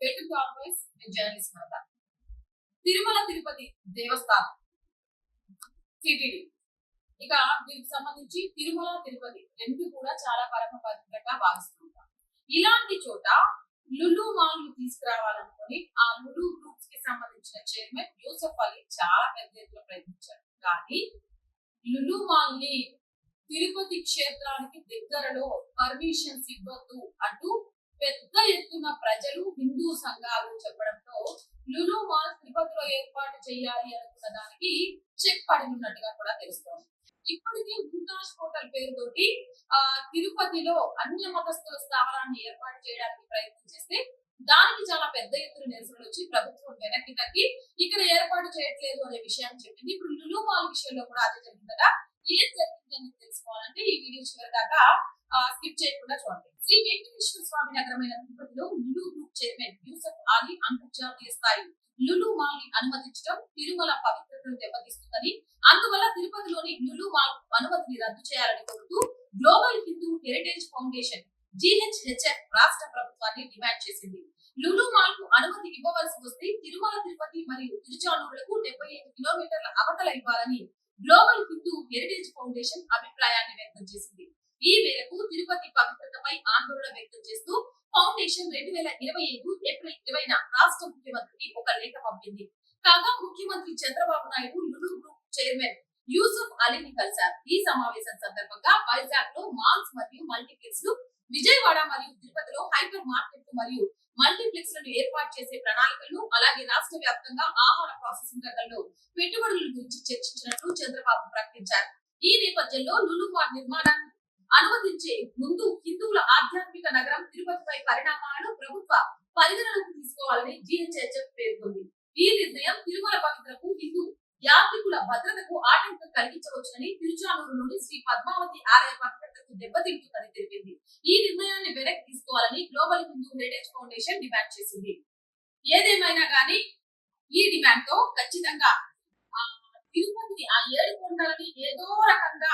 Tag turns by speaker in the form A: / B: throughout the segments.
A: Welcome to always journalist Navata Tirumala Tirupati Devasthanam TTD ఇక దీనికి సంబంధించి తిరుమల తిరుపతి రెండు కూడా చాలా పరమ పవిత్రంగా భావిస్తుంటాం. ఇలాంటి చోట లులు మాల్ని తీసుకురావాలనుకొని ఆ లులు గ్రూప్స్కి సంబంధించిన చైర్మన్ యూసఫ్ అలీ చాలా పెద్ద ఎత్తున ప్రయత్నించారు. కానీ లులు మాల్ని తిరుపతి క్షేత్రానికి దగ్గరలో పర్మిషన్స్ ఇవ్వద్దు అంటూ పెద్ద ఎత్తున ప్రజలు హిందూ సంఘాలు చెప్పడంతో లులు మాల్ తిరుపతిలో ఏర్పాటు చేయాలి అనుకున్న దానికి చెక్ పడినట్టుగా కూడా తెలుస్తోంది. ఇప్పటికే గుండాష్ హోటల్ పేరుతోటి ఆ తిరుపతిలో అన్య మతస్థుల స్థావరాన్ని ఏర్పాటు చేయడానికి ప్రయత్నం చేస్తే దానికి చాలా పెద్ద ఎత్తున నిరసనలు వచ్చి ప్రభుత్వం వెనక్కి తగ్గి ఇక్కడ ఏర్పాటు చేయట్లేదు అనే విషయాన్ని చెప్పింది. ఇప్పుడు లులు మాల్ విషయంలో కూడా అదే జరిగిందట ఏం జరిగింది అని తెలుసుకోవాలంటే ఈ వీడియో చివరి దాకా స్కిప్ చేయకుండా చూడండి. శ్రీ వెంకటేశ్వర స్వామి నగరమైన తిరుపతిలో లులు గ్రూప్ చైర్మన్ యూసఫ్ ఆలీ అంతర్జాతీయ స్థాయి లులు మాల్ని అనుమతించడం తిరుమల పవిత్రతను దెబ్బతీస్తుందని అందువల్ల తిరుపతిలోని లులు మాల్ అనుమతిని రద్దు చేయాలని కోరుతూ global Hindu heritage foundation GHHF రాష్ట్ర ప్రభుత్వాన్ని డిమాండ్ చేసింది. లులు మాల్కు అనుమతి ఇవ్వవలసి వస్తే తిరుమల తిరుపతి మరియు తిరుచానూరులకు డెబ్బై ఐదు కిలోమీటర్ల అవతల ఇవ్వాలని గ్లోబల్ హిందూ హెరిటేజ్ ఫౌండేషన్ అభిప్రాయాన్ని వ్యక్తం చేసింది. ఈ మేరకు తిరుపతి పవిత్రతపై ఆందోళన వ్యక్తం చేస్తూ ఫౌండేషన్ రెండు వేల ఇరవై ఐదు ఏప్రిల్ ఇరవైన రాష్ట్ర ముఖ్యమంత్రికి ఒక లేఖ పంపింది. కాగా ముఖ్యమంత్రి చంద్రబాబు నాయుడు లుడు గ్రూప్ చైర్మన్ యూసుఫ్ అలీని కలిశారు. ఈ సమావేశం సందర్భంగా వైజాగ్లో మాల్స్ మరియు మల్టీప్లెక్స్లు విజయవాడ మరియు తిరుపతిలో హైపర్ మార్కెట్లు మరియు మల్టీప్లెక్స్లను ఏర్పాటు చేసే ప్రణాళికలు అలాగే రాష్ట్ర వ్యాప్తంగా ఆహార ప్రాసెసింగ్ రంగంలో పెట్టుబడుల గురించి చర్చించినట్లు చంద్రబాబు ప్రకటించారు. ఈ నేపథ్యంలో లులు నిర్మాణానికి అనుమతించే ముందు హిందువుల ఆధ్యాత్మిక నగరం తిరుపతిపై పరిణామాలను ప్రభుత్వ పరిగణలోకి తీసుకోవాలని జిహెచ్హెచ్ఎఫ్ పేర్కొంది. ఈ నిర్ణయం తిరుమల పవిత్రకు హిందూ యాత్రికుల భద్రతకు ఆటంకం కలిగించవచ్చునని తిరుచానూరులోని శ్రీ పద్మావతి ఆలయ భద్రతకు దెబ్బతింటుందని తెలిపింది. ఈ నిర్ణయాన్ని వెనక్కి తీసుకోవాలని global Hindu heritage foundation demand చేసింది. ఏదేమైనా గానీ ఈ డిమాండ్తో ఖచ్చితంగా ఆ, తిరుపతిని ఆ ఏడు కొండలని ఏదో రకంగా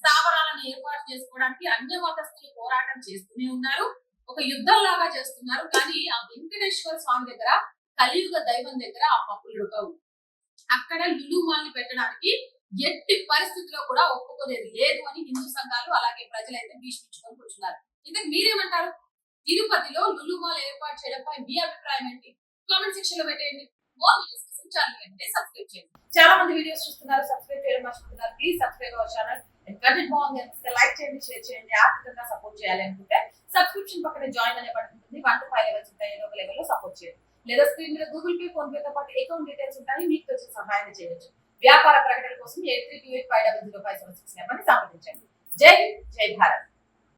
A: స్థావరాలను ఏర్పాటు చేసుకోవడానికి అన్య మతస్థులు పోరాటం చేస్తూనే ఉన్నారు. ఒక యుద్ధం లాగా చేస్తున్నారు. కానీ ఆ వెంకటేశ్వర స్వామి దగ్గర కలియుగ దైవం దగ్గర ఆ పప్పులు ఉడకవు. అక్కడ లులుమాల్ని పెట్టడానికి ఎట్టి పరిస్థితిలో కూడా ఒప్పుకోలేదు. లేదు అని హిందూ సంఘాలు అలాగే ప్రజలైతే భీష్మించుకొని కూర్చున్నారు. ఇంతకు మీరేమంటారు? తిరుపతిలో లులుమాల్ ఏర్పాటు చేయడంపై మీ అభిప్రాయం ఏంటి? కామెంట్ సెక్షన్లో పెట్టేయండి. మోర్ వీడియోస్ కోసం ఛానల్ అంటే సబ్స్క్రైబ్ చేయండి. చాలా మంది వీడియోస్ చూస్తున్నారు. సబ్స్క్రైబ్ చేయడం మర్చిపోతున్నారు. Please subscribe our channel content బాగుంది అనిపిస్తే లైక్ చేయండి షేర్ చేయండి ఆర్థికంగా సపోర్ట్ చేయాలి అనుకుంటే సబ్స్క్రిప్షన్ పక్కన జాయిన్ అనే బటన్ ఉంటుంది. వన్ టు ఫైవ్ లెవెల్స్ ఉంటాయి ఏదో ఒక లెవెల్లో సపోర్ట్ చేయండి. లేదా స్క్రీన్ మీద గూగుల్ పే ఫోన్ పేతో పాటు అకౌంట్ డీటెయిల్స్ ఉంటాయి మీకు వచ్చే సహాయం చేయవచ్చు వ్యాపార ప్రకటన కోసం eight three two eight five double zero five seven six నెంబర్ని సంప్రదించండి. జై హింద్ జై భారత్.